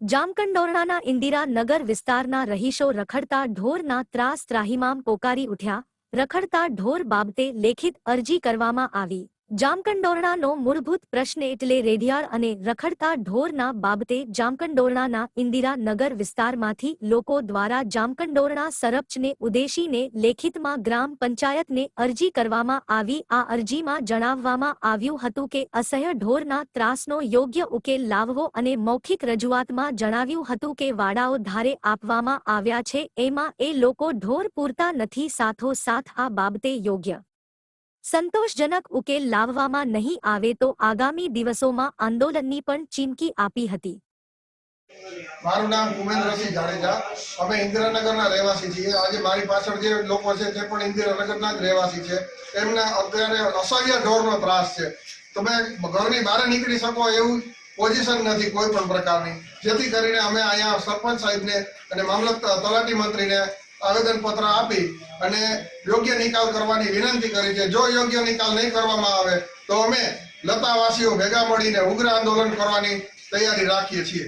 જામકંડોરણાના ઇન્દિરા નગર વિસ્તારના રહીશો રખડતા ઢોરના ત્રાસ ત્રાહિમામ પોકારી ઉઠ્યા. રખડતા ઢોર બાબતે લેખિત અરજી કરવામાં આવી. જામકંડોરણાનો મૂળભૂત પ્રશ્ન એટલે રેઢિયાળ અને રખડતા ઢોરના બાબતે જામકંડોરણાના ઇન્દિરાનગર વિસ્તારમાંથી લોકો દ્વારા જામકંડોરણા સરપંચને ઉદ્દેશીને લેખિતમાં ગ્રામ પંચાયતને અરજી કરવામાં આવી. આ અરજીમાં જણાવવામાં આવ્યું હતું કે અસહ્ય ઢોરના ત્રાસનો યોગ્ય ઉકેલ લાવવો અને મૌખિક રજૂઆતમાં જણાવ્યું હતું કે વાડાઓ ધારે આપવામાં આવ્યા છે. એમાં એ લોકો ઢોર પૂરતા નથી, સાથોસાથ આ બાબતે યોગ્ય સંતોષજનક ઉકેલ લાવવામાં નહીં આવે તો આગામી દિવસોમાં આંદોલનની પણ ચીમકી આપી હતી. મારું નામ ભૂમેન્દ્રસિંહ જાડેજા. અમે ઇન્દિરાનગરના રહેવાસી છીએ. આજે મારી પાછળ જે લોકો છે તે પણ ઇન્દિરાનગરના જ રહેવાસી છે. એમને અત્યારે અસહ્ય ઢોરનો ત્રાસ છે. તમે ઘરની બહાર નીકળી શકો એવું પોઝિશન નથી કોઈ પણ પ્રકારની. જેથી કરીને અમે અહીંયા સરપંચ સાહેબને અને મામલત તલાટી મંત્રીને આવેદન પત્ર આપી અને યોગ્ય નિકાલ કરવાની વિનંતી કરી છે. જો યોગ્ય નિકાલ નહીં કરવામાં આવે, તો અમે લતાવાસીઓ ભેગા મળીને ઉગ્ર આંદોલન કરવાની તૈયારી રાખીએ છીએ.